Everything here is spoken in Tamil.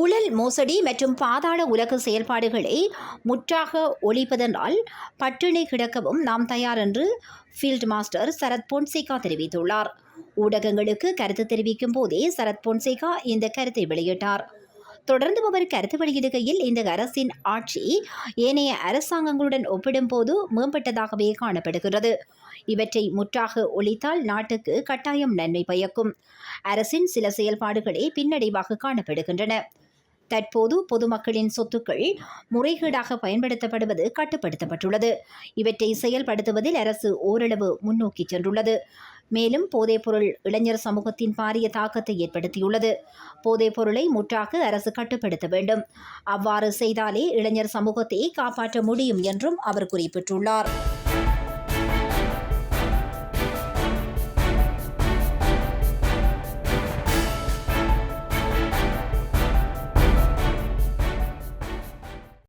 ஊழல் மோசடி மற்றும் பாதாள உலக செயல்பாடுகளை முற்றாக ஒழிப்பதனால் பட்டினி கிடக்கவும் நாம் தயார் என்று ஃபீல்ட் மாஸ்டர் சரத் பொன்சேகா தெரிவித்துள்ளார். ஊடகங்களுக்கு கருத்து தெரிவிக்கும் போதே சரத் பொன்சேகா இந்த கருத்தை வெளியிட்டார். தொடர்ந்து அவர் கருத்து வெளியிடுகையில் இந்த அரசின் ஆட்சி ஏனைய அரசாங்கங்களுடன் ஒப்பிடும்போது மேம்பட்டதாகவே காணப்படுகிறது. இவற்றை முற்றாக ஒழித்தால் நாட்டுக்கு கட்டாயம் நன்மை பயக்கும். அரசின் சில செயல்பாடுகளே பின்னடைவாக காணப்படுகின்றன. தற்போது பொதுமக்களின் சொத்துக்கள் முறைகேடாக பயன்படுத்தப்படுவது கட்டுப்படுத்தப்பட்டுள்ளது. இவற்றை செயல்படுத்துவதில் அரசு ஓரளவு முன்னோக்கி சென்றுள்ளது. மேலும் போதைப்பொருள் இளைஞர் சமூகத்தின் பாரிய தாக்கத்தை ஏற்படுத்தியுள்ளது. போதைப் பொருளை முற்றாக அரசு கட்டுப்படுத்த வேண்டும். அவ்வாறு செய்தாலே இளைஞர் சமூகத்தை காப்பாற்ற முடியும் என்றும் அவர் குறிப்பிட்டுள்ளார்.